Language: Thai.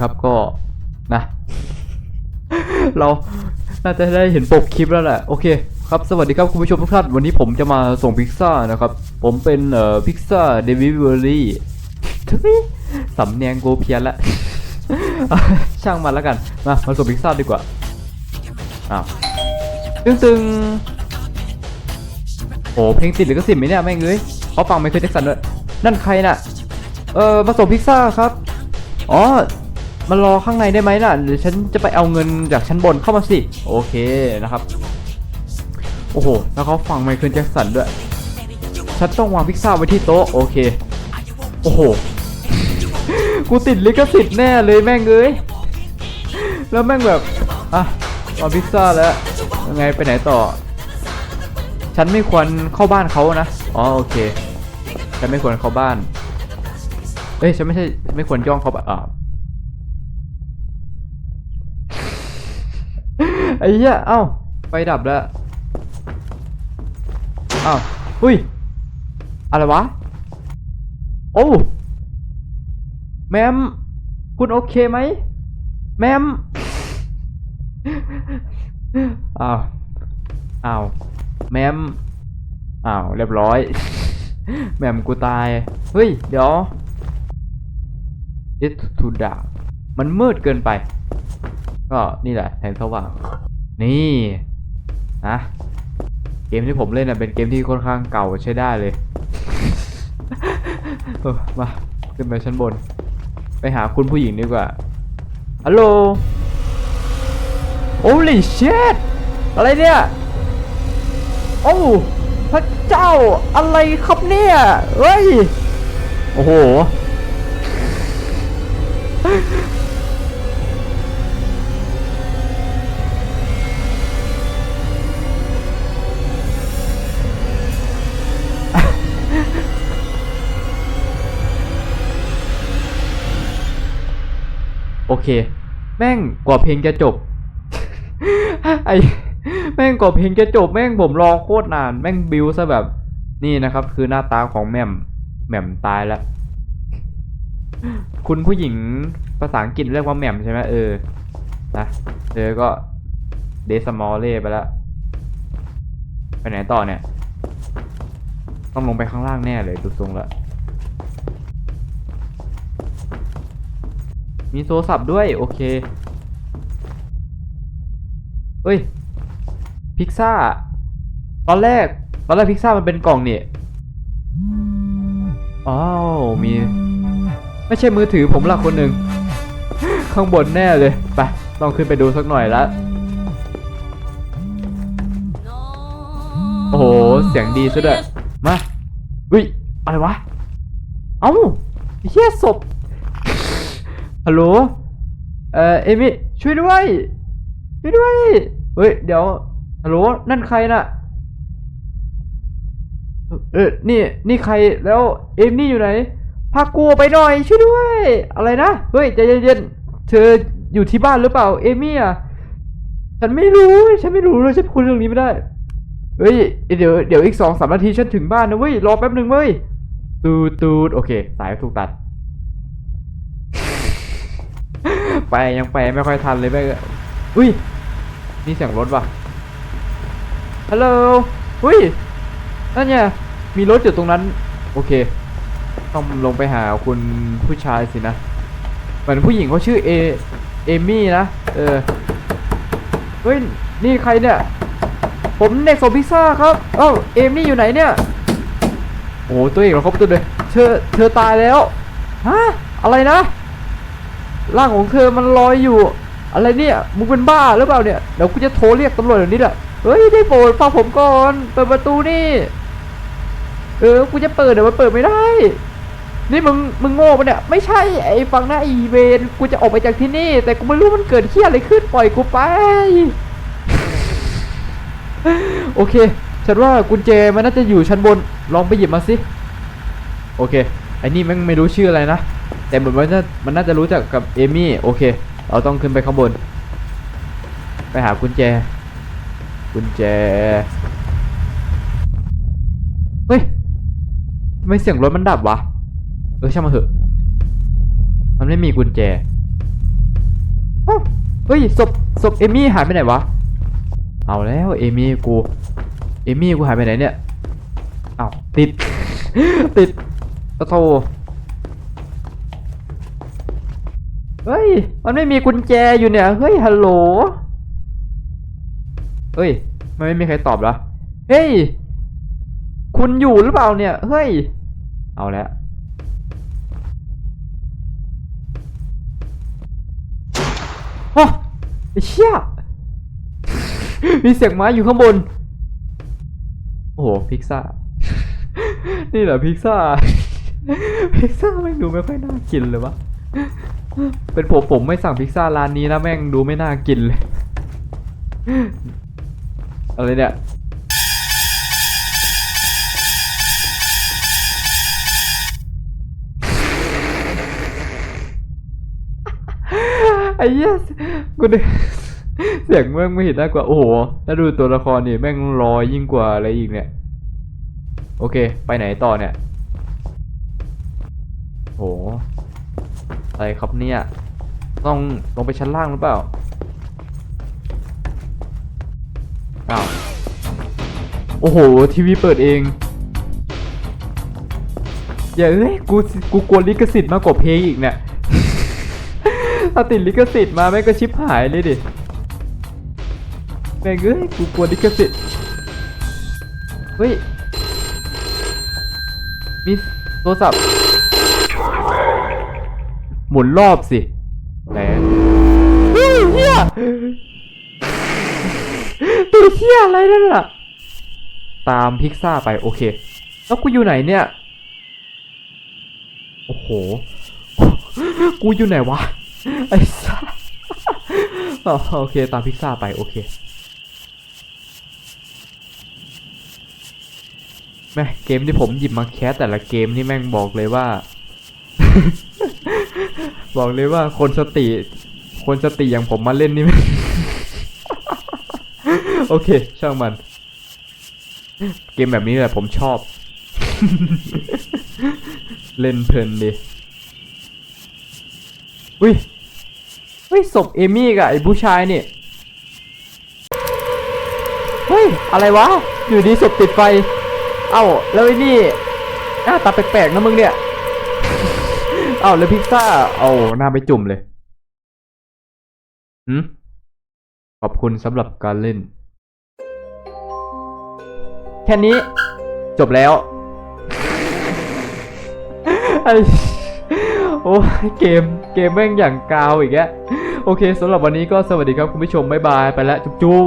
ครับก็นะ เราน่าจะได้เห็นปกคลิปแล้วแหละโอเคครับสวัสดีครับคุณผู้ชมทุกท่านวันนี้ผมจะมาส่งพิซซ่านะครับ ผมเป็นเอ่อพิซซ่าเดลิเวอรี่ทุยสำเนียงโกเพียนละช่างมันแล้วกันมามาส่งพิซซ่าดีกว่าอ้าวตึงตึงโอ้เพลงติดหรือก็สิบไหมเนี่ยแม่งเอ้ยเขาฟังไม่เคิลแจ็คสันด้วยนั่นใครน่ะเออมาส่งพิซซ่าครับ อ๋อ มารอข้างในได้ไหมน่ะเดี๋ยวฉันจะไปเอาเงินจากชั้นบนเข้ามาสิ โอเคนะครับ โอ้โห แล้วเขาฟังไมเคิลแจ็คสันด้วย ฉันต้องวางพิซซ่าไว้ที่โต๊ะโอเค โอ้โห กูติดลิขสิทธิ์แน่เลยแม่งเอ้ย แล้วแม่งแบบ อะวางพิซซ่าแล้วยังไงไปไหนต่อ ฉันไม่ควรเข้าบ้านเขานะ อ๋อโอเค ฉันไม่ควรเข้าบ้าน เอ้ยฉันไม่ใช่ไม่ควรย่องเข้าบ้านอ่า ไอ้เหี้ย เอ้า ไฟดับแล้ว เอ้าอุ้ย อะไรวะ โอ้ แมม คุณโอเคไหม แมม อ้าว อ้าว แมม อ้าว เรียบร้อย แมมกูตาย เฮ้ย เดี๋ยว it to dark มันมืดเกินไป ก็นี่แหละแสงสว่าง นี่นะเกมที่ผมเล่นน่ะเป็นเกมที่ค่อนข้างเก่าใช้ได้เลย มาขึ้นไปชั้นบน ไปหาคุณผู้หญิงดีกว่าฮัลโหลโอ้ลิเชตอะไรเนี่ย โอ้พระเจ้าอะไรครับเนี่ยเฮ้ย โอ้โห เค แม่งกว่าเพลงจะจบ ไอแม่งกว่าเพลงจะจบ แม่งผมรอโคตรนาน แม่งบิวซะแบบ นี่นะครับ คือหน้าตาของแหม่มแหม่มตายแล้วคุณผู้หญิงภาษาอังกฤษเรียกว่าแหม่มใช่ไหมเออ นะเธอก็เดสมอลเล่ไปแล้ว ไปไหนต่อเนี่ย ต้องลงไปข้างล่างแน่เลยดูทรงแล้ว มีโทรศัพท์ด้วย โอเค เฮ้ย พิซซ่า ตอนแรก ตอนแรกพิซซ่ามันเป็นกล่องเนี่ยอ้าว มี ไม่ใช่มือถือผมละคนหนึ่ง ข้างบนแน่เลย ไปต้องขึ้นไปดูสักหน่อยละ โอ้โห เสียงดีซะด้วย มา อุ้ย อะไรวะ เอ้าเฮียศพ ฮัลโหล เอ่อเอมิช่วยด้วย ช่วยด้วย เฮ้ย เดี๋ยว ฮัลโหล นั่นใครน่ะ เออ นี่ นี่ใคร แล้ว เอมี่อยู่ไหน พากูออกไปหน่อย ช่วยด้วย อะไรนะ เฮ้ยใจเย็นๆเธออยู่ที่บ้านหรือเปล่า เอมี่อะ ฉันไม่รู้ ฉันไม่รู้เลยฉันพูดเรื่องนี้ไม่ได้ เฮ้ย เดี๋ยว เดี๋ยวอีกสองสามนาทีฉันถึงบ้านนะเว้ย รอแป๊บหนึ่งเว้ย ตูดตูดโอเค สายถูกตัด ไปยังไปไม่ค่อยทันเลยแม่อุ้ยนี่เสียงรถว่ะฮัลโหลอุ้ยนั่นไงมีรถอยู่ตรงนั้น โอเค ต้องลงไปหาคุณผู้ชายสินะเหมือนผู้หญิงเขาชื่อเอเอมี่นะเออเฮ้ยนี่ใครเนี่ย ผมเน็กโซพิซซ่าครับเอ้าเอมี่อยู่ไหนเนี่ยโอ้ตัวเอกเราครบตัวเลยเธอเธอตายแล้วฮะอะไรนะ ร่างของเธอมันลอยอยู่ อะไรเนี่ย มึงเป็นบ้าหรือเปล่าเนี่ย เดี๋ยวกูจะโทรเรียกตำรวจเดี๋ยวนี้แหละ เฮ้ยได้โปรดฟังผมก่อน เปิดประตูนี่ เออ กูจะเปิดเดี๋ยวมันเปิดไม่ได้ นี่มึง มึงโง่ปะเนี่ย ไม่ใช่ ไอ้ฟังนะอีเวนกูจะออกไปจากที่นี่ แต่กูไม่รู้มันเกิดเฮี้ยอะไรขึ้น ปล่อยกูไป โอเค ฉันว่ากุญแจมันน่าจะอยู่ชั้นบน ลองไปหยิบมาสิ โอเค ไอ้นี่แม่งไม่รู้ชื่ออะไรนะ แต่เหมือนว่ามันน่าจะรู้จักกับเอมี่โอเค เราต้องขึ้นไปข้างบน ไปหากุญแจ กุญแจ เฮ้ยทำไมเสียงรถมันดับวะ เออช่างมาเถอะ มันไม่มีกุญแจเฮ้ยศพศพเอมี่หายไปไหนวะ เอาแล้วเอมี่กู เอมี่กูหายไปไหนเนี่ย เอาติด ติดโอ้โธ เฮ้ย มันไม่มีกุญแจอยู่เนี่ย เฮ้ย ฮัลโหล เฮ้ย มันไม่มีใครตอบเหรอ เฮ้ย คุณอยู่หรือเปล่าเนี่ย เฮ้ย เอาแล้ว ฮะไอ้เชี่ย มีเสียงไม้อยู่ข้างบน โอ้โห พิซซ่า นี่เหรอพิซซ่า พิซซ่าแม่ดูไม่ค่อยน่ากินเลยวะ เป็นผมผมไม่สั่งพิซซ่าร้านนี้นะแม่งดูไม่น่ากินเลย อะไรเนี่ย ไอ้เหี้ยกูนึเสียงแม่งไม่เห็นน่ากว่า โอ้โหถ้าดูตัวละครนี่แม่งลอยยิ่งกว่าอะไรอีกเนี่ย โอเค ไปไหนต่อเนี่ย โห อะไรครับเนี่ย ต้องลงไปชั้นล่างหรือเปล่าอ้าวโอ้โห ทีวีเปิดเอง อย่าเอ้ยกูกูกลัวลิขสิทธิ์มากกว่าเพลงอีกเนี่ยถ้าติดลิขสิทธิ์มาแม่งก็ชิบหายเลยดิแม่งเอ้ยกูกลัวลิขสิทธิ์เฮ้ยมีโทรศัพท์ หมุนรอบสิไหนเฮ้ยเฮียตัวเฮียอะไรนั่นล่ะ ตามพิกซ่าไปโอเค แล้วกูอยู่ไหนเนี่ย โอ้โห กูอยู่ไหนวะ ไอ้ซ่าอ๋อโอเค ตามพิกซ่าไปโอเคแม่งเกมที่ผมหยิบมาแคสแต่ละเกมนี่แม่งบอกเลยว่า บอกเลยว่าคนสติ คนสติอย่างผมมาเล่นนี่แม่โอเค ช่างมัน เกมแบบนี้แหละผมชอบ เล่นเพลินดีอุ้ยเฮ้ยศพเอมี่กับไอ้ผู้ชายนี่เฮ้ย อะไรวะ อยู่ดีศพติดไฟ เอ้า แล้วไอ้นี่ หน้าตาแปลกๆนะมึงเนี่ย อ้าแล้วพิซซ่าเอาหน้าไปจุ่มเลยหืมขอบคุณสำหรับการเล่น แค่นี้ จบแล้วไอโอ้เกมเกมแม่งอย่างกาวอีกแกโอเคสำหรับวันนี้ก็สวัสดีครับคุณผู้ชม บ๊ายบาย ไปแล้ว จุ๊บ